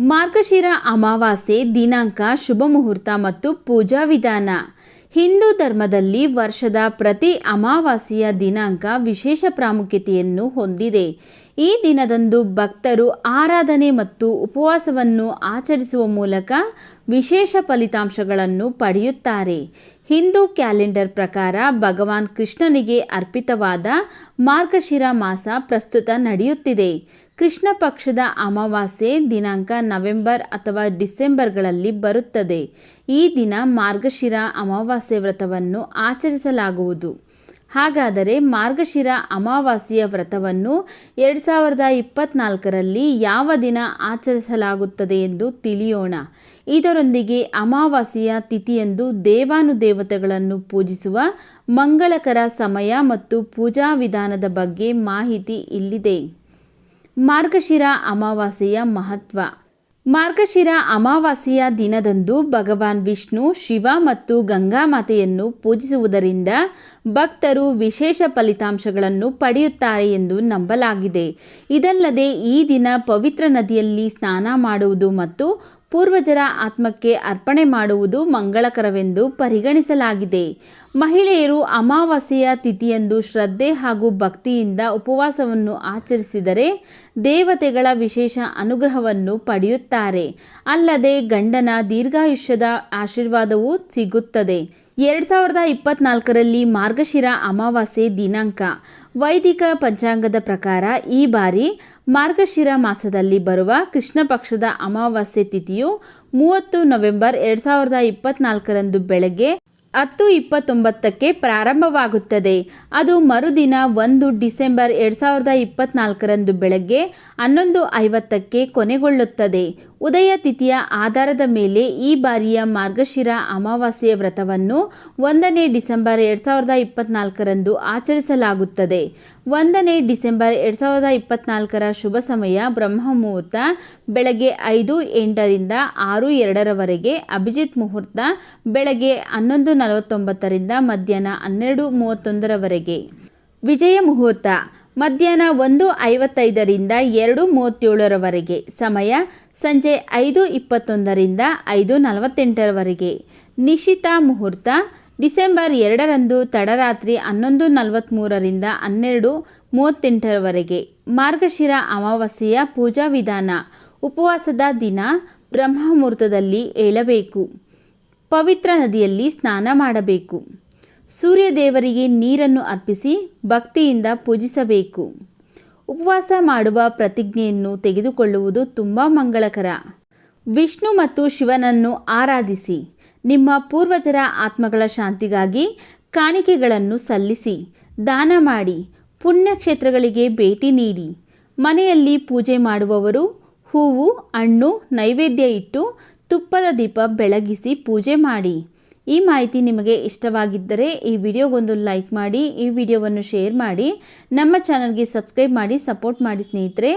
ಮಾರ್ಗಶಿರ ಅಮಾವಾಸ್ಯೆ, ದಿನಾಂಕ, ಶುಭ ಮುಹೂರ್ತ ಮತ್ತು ಪೂಜಾ ವಿಧಾನ. ಹಿಂದೂ ಧರ್ಮದಲ್ಲಿ ವರ್ಷದ ಪ್ರತಿ ಅಮಾವಾಸ್ಯೆಯ ದಿನಾಂಕ ವಿಶೇಷ ಪ್ರಾಮುಖ್ಯತೆಯನ್ನು ಹೊಂದಿದೆ. ಈ ದಿನದಂದು ಭಕ್ತರು ಆರಾಧನೆ ಮತ್ತು ಉಪವಾಸವನ್ನು ಆಚರಿಸುವ ಮೂಲಕ ವಿಶೇಷ ಫಲಿತಾಂಶಗಳನ್ನು ಪಡೆಯುತ್ತಾರೆ. ಹಿಂದೂ ಕ್ಯಾಲೆಂಡರ್ ಪ್ರಕಾರ ಭಗವಾನ್ ಕೃಷ್ಣನಿಗೆ ಅರ್ಪಿತವಾದ ಮಾರ್ಗಶಿರ ಮಾಸ ಪ್ರಸ್ತುತ ನಡೆಯುತ್ತಿದೆ. ಕೃಷ್ಣ ಪಕ್ಷದ ಅಮಾವಾಸ್ಯೆ ದಿನಾಂಕ ನವೆಂಬರ್ ಅಥವಾ ಡಿಸೆಂಬರ್ಗಳಲ್ಲಿ ಬರುತ್ತದೆ. ಈ ದಿನ ಮಾರ್ಗಶಿರ ಅಮಾವಾಸ್ಯೆ ವ್ರತವನ್ನು ಆಚರಿಸಲಾಗುವುದು. ಹಾಗಾದರೆ ಮಾರ್ಗಶಿರ ಅಮಾವಾಸ್ಯೆಯ ವ್ರತವನ್ನು ಎರಡು ಸಾವಿರದ ಇಪ್ಪತ್ನಾಲ್ಕರಲ್ಲಿ ಯಾವ ದಿನ ಆಚರಿಸಲಾಗುತ್ತದೆ ಎಂದು ತಿಳಿಯೋಣ. ಇದರೊಂದಿಗೆ ಅಮಾವಾಸ್ಯೆಯ ತಿಥಿಯಂದು ದೇವಾನುದೇವತೆಗಳನ್ನು ಪೂಜಿಸುವ ಮಂಗಳಕರ ಸಮಯ ಮತ್ತು ಪೂಜಾ ವಿಧಾನದ ಬಗ್ಗೆ ಮಾಹಿತಿ ಇಲ್ಲಿದೆ. ಮಾರ್ಗಶಿರ ಅಮಾವಾಸ್ಯೆಯ ಮಹತ್ವ. ಮಾರ್ಗಶಿರ ಅಮಾವಾಸ್ಯೆಯ ದಿನದಂದು ಭಗವಾನ್ ವಿಷ್ಣು, ಶಿವ ಮತ್ತು ಗಂಗಾ ಮಾತೆಯನ್ನು ಪೂಜಿಸುವುದರಿಂದ ಭಕ್ತರು ವಿಶೇಷ ಫಲಿತಾಂಶಗಳನ್ನು ಪಡೆಯುತ್ತಾರೆ ಎಂದು ನಂಬಲಾಗಿದೆ. ಇದಲ್ಲದೆ ಈ ದಿನ ಪವಿತ್ರ ನದಿಯಲ್ಲಿ ಸ್ನಾನ ಮಾಡುವುದು ಮತ್ತು ಪೂರ್ವಜರ ಆತ್ಮಕ್ಕೆ ಅರ್ಪಣೆ ಮಾಡುವುದು ಮಂಗಳಕರವೆಂದು ಪರಿಗಣಿಸಲಾಗಿದೆ. ಮಹಿಳೆಯರು ಅಮಾವಾಸ್ಯೆಯ ತಿಥಿಯಂದು ಶ್ರದ್ಧೆ ಹಾಗೂ ಭಕ್ತಿಯಿಂದ ಉಪವಾಸವನ್ನು ಆಚರಿಸಿದರೆ ದೇವತೆಗಳ ವಿಶೇಷ ಅನುಗ್ರಹವನ್ನು ಪಡೆಯುತ್ತಾರೆ. ಅಲ್ಲದೆ ಗಂಡನ ದೀರ್ಘಾಯುಷ್ಯದ ಆಶೀರ್ವಾದವೂ ಸಿಗುತ್ತದೆ. ಎರಡು ಸಾವಿರದ ಇಪ್ಪತ್ನಾಲ್ಕರಲ್ಲಿ ಮಾರ್ಗಶಿರ ಅಮಾವಾಸ್ಯೆ ದಿನಾಂಕ. ವೈದಿಕ ಪಂಚಾಂಗದ ಪ್ರಕಾರ ಈ ಬಾರಿ ಮಾರ್ಗಶಿರ ಮಾಸದಲ್ಲಿ ಬರುವ ಕೃಷ್ಣ ಪಕ್ಷದ ಅಮಾವಾಸ್ಯೆ ತಿಥಿಯು ಮೂವತ್ತು ನವೆಂಬರ್ ಎರಡು ಸಾವಿರದ ಇಪ್ಪತ್ನಾಲ್ಕರಂದು ಬೆಳಗ್ಗೆ ಹತ್ತು ಇಪ್ಪತ್ತೊಂಬತ್ತಕ್ಕೆ ಪ್ರಾರಂಭವಾಗುತ್ತದೆ. ಅದು ಮರುದಿನ ಒಂದು ಡಿಸೆಂಬರ್ ಎರಡು ಸಾವಿರದ ಇಪ್ಪತ್ನಾಲ್ಕರಂದು ಬೆಳಗ್ಗೆ ಹನ್ನೊಂದು ಐವತ್ತಕ್ಕೆ ಕೊನೆಗೊಳ್ಳುತ್ತದೆ. ಉದಯ ತಿಥಿಯ ಆಧಾರದ ಮೇಲೆ ಈ ಬಾರಿಯ ಮಾರ್ಗಶಿರ ಅಮಾವಾಸ್ಯೆಯ ವ್ರತವನ್ನು ಒಂದನೇ ಡಿಸೆಂಬರ್ ಎರಡು ಸಾವಿರದ ಇಪ್ಪತ್ನಾಲ್ಕರಂದು ಆಚರಿಸಲಾಗುತ್ತದೆ. ಒಂದನೇ ಡಿಸೆಂಬರ್ ಎರಡು ಸಾವಿರದ ಇಪ್ಪತ್ನಾಲ್ಕರ ಶುಭ ಸಮಯ ಬ್ರಹ್ಮ ಮುಹೂರ್ತ, ಬೆಳಗ್ಗೆ ಐದು, ಎಂಟರಿಂದ ಆರು, ಎರಡರವರೆಗೆ ಅಭಿಜಿತ್ ಮುಹೂರ್ತ, ಬೆಳಗ್ಗೆ ಹನ್ನೊಂದು, ನಲವತ್ತೊಂಬತ್ತರಿಂದ ಮಧ್ಯಾಹ್ನ ಹನ್ನೆರಡು, ಮೂವತ್ತೊಂದರವರೆಗೆ. ವಿಜಯ ಮುಹೂರ್ತ ಮಧ್ಯಾಹ್ನ ಒಂದು ಐವತ್ತೈದರಿಂದ ಎರಡು ಮೂವತ್ತೇಳರವರೆಗೆ, ಸಮಯ ಸಂಜೆ ಐದು ಇಪ್ಪತ್ತೊಂದರಿಂದ ಐದು ನಲವತ್ತೆಂಟರವರೆಗೆ. ನಿಶಿತ ಮುಹೂರ್ತ ಡಿಸೆಂಬರ್ ಎರಡರಂದು ತಡರಾತ್ರಿ ಹನ್ನೊಂದು ನಲವತ್ತ್ಮೂರರಿಂದ ಹನ್ನೆರಡು ಮೂವತ್ತೆಂಟರವರೆಗೆ. ಮಾರ್ಗಶಿರ ಅಮಾವಾಸ್ಯೆಯ ಪೂಜಾ ವಿಧಾನ, ಉಪವಾಸದ ದಿನ ಬ್ರಹ್ಮ ಮುಹೂರ್ತದಲ್ಲಿ ಏಳಬೇಕು. ಪವಿತ್ರ ನದಿಯಲ್ಲಿ ಸ್ನಾನ ಮಾಡಬೇಕು. ಸೂರ್ಯದೇವರಿಗೆ ನೀರನ್ನು ಅರ್ಪಿಸಿ ಭಕ್ತಿಯಿಂದ ಪೂಜಿಸಬೇಕು. ಉಪವಾಸ ಮಾಡುವ ಪ್ರತಿಜ್ಞೆಯನ್ನು ತೆಗೆದುಕೊಳ್ಳುವುದು ತುಂಬ ಮಂಗಳಕರ. ವಿಷ್ಣು ಮತ್ತು ಶಿವನನ್ನು ಆರಾಧಿಸಿ, ನಿಮ್ಮ ಪೂರ್ವಜರ ಆತ್ಮಗಳ ಶಾಂತಿಗಾಗಿ ಕಾಣಿಕೆಗಳನ್ನು ಸಲ್ಲಿಸಿ, ದಾನ ಮಾಡಿ ಪುಣ್ಯಕ್ಷೇತ್ರಗಳಿಗೆ ಭೇಟಿ ನೀಡಿ, ಮನೆಯಲ್ಲಿ ಪೂಜೆ ಮಾಡುವವರು ಹೂವು, ಹಣ್ಣು, ನೈವೇದ್ಯ ಇಟ್ಟು ತುಪ್ಪದ ದೀಪ ಬೆಳಗಿಸಿ ಪೂಜೆ ಮಾಡಿ ಈ ಮಾಹಿತಿ ನಿಮಗೆ ಇಷ್ಟವಾಗಿದ್ದರೆ ಈ ವಿಡಿಯೋಗೊಂದು ಲೈಕ್ ಮಾಡಿ, ಈ ವಿಡಿಯೋವನ್ನು ಶೇರ್ ಮಾಡಿ, ನಮ್ಮ ಚಾನಲ್ಗೆ ಸಬ್ಸ್ಕ್ರೈಬ್ ಮಾಡಿ, ಸಪೋರ್ಟ್ ಮಾಡಿ ಸ್ನೇಹಿತರೆ.